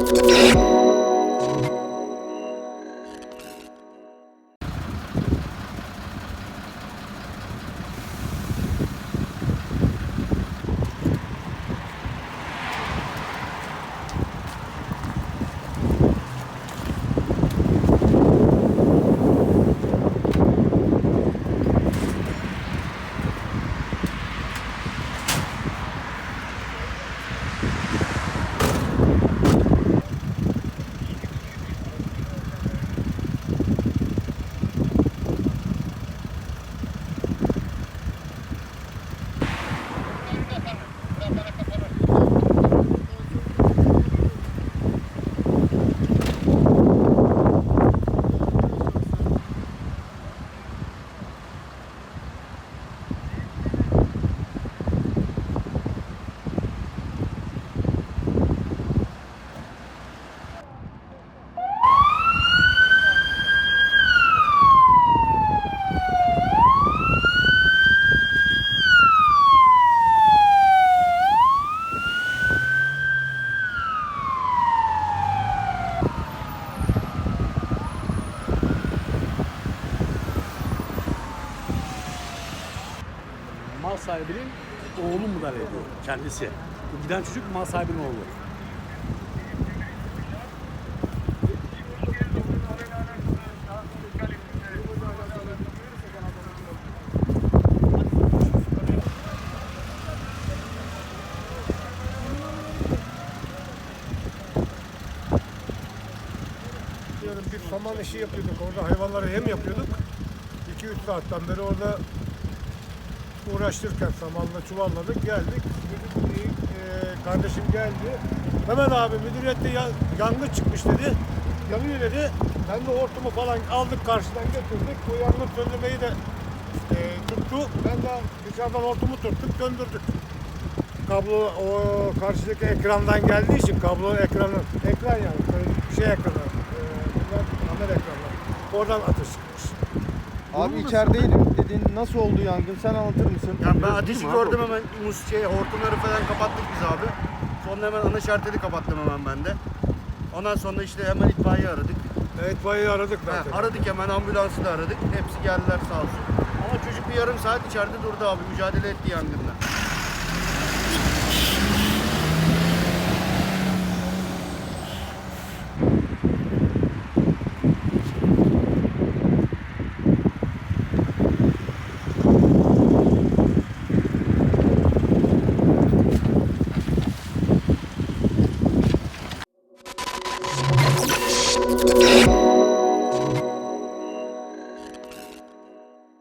フッ。para Mal sahibinin oğlu müdahale ediyor kendisi. Bu giden çocuk mal sahibinin oğlu. Bir saman işi yapıyorduk orada hayvanlara yem yapıyorduk. 2-3 saatten beri orada uğraştırırken samanla çuvalladık geldik. Dedik ki, e, kardeşim geldi. Hemen abi müdüriyette ya- yangın çıkmış dedi. Yanıyor dedi. Ben de hortumu falan aldık karşıdan götürdük. Bu yangın söndürmeyi de e, tuttu. Ben de dışarıdan hortumu tuttuk döndürdük. Kablo o karşıdaki ekrandan geldiği için kablo ekranı ekran yani şey ekranı e, bunlar kamera ekranları. Oradan atış çıkmış. Abi içerideydim dedin. Nasıl oldu yangın? Sen anlatır mısın? Ya ben ateşi değil mi abi? gördüm hemen mus şey hortumları falan kapattık biz abi. Sonra hemen ana şarteli kapattım hemen ben de. Ondan sonra işte hemen itfaiye aradık. Evet bayağı aradık Ha, zaten. aradık hemen ambulansı da aradık. Hepsi geldiler sağ olsun. Ama çocuk bir yarım saat içeride durdu abi. Mücadele etti yangınla. you